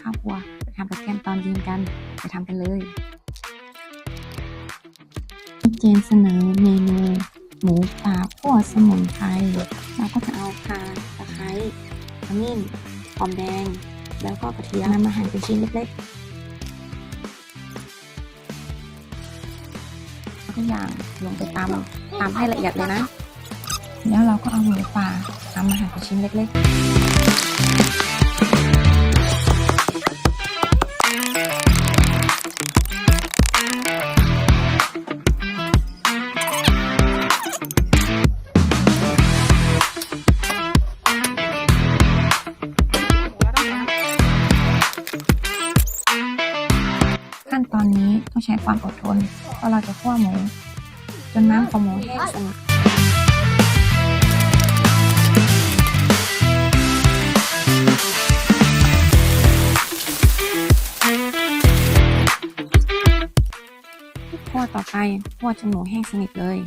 ข้าวครัว ไปทำกระเทียมตอนเย็นกัน ไปทำกันเลยเจนเสนอเมนูหมูป่าขั่วสมุนไพร เราก็จะเอาข่าตะไคร้ขมิ้นหอมแดง แล้วก็กระเทียมนำมาหั่นเป็นชิ้นเล็กๆ ทุกอย่างลงไปตำตำให้ละเอียดเลยนะ แล้วเราก็เอาหมูป่านำมาหั่นเป็นชิ้นเล็กๆ ตอนนี้ต้องใช้ความอดทน เพราะเราจะคั่วหมู จนน้ำของหมูแห้งสนิทคั่วต่อไปคั่วจนหมูแห้งสนิทเลย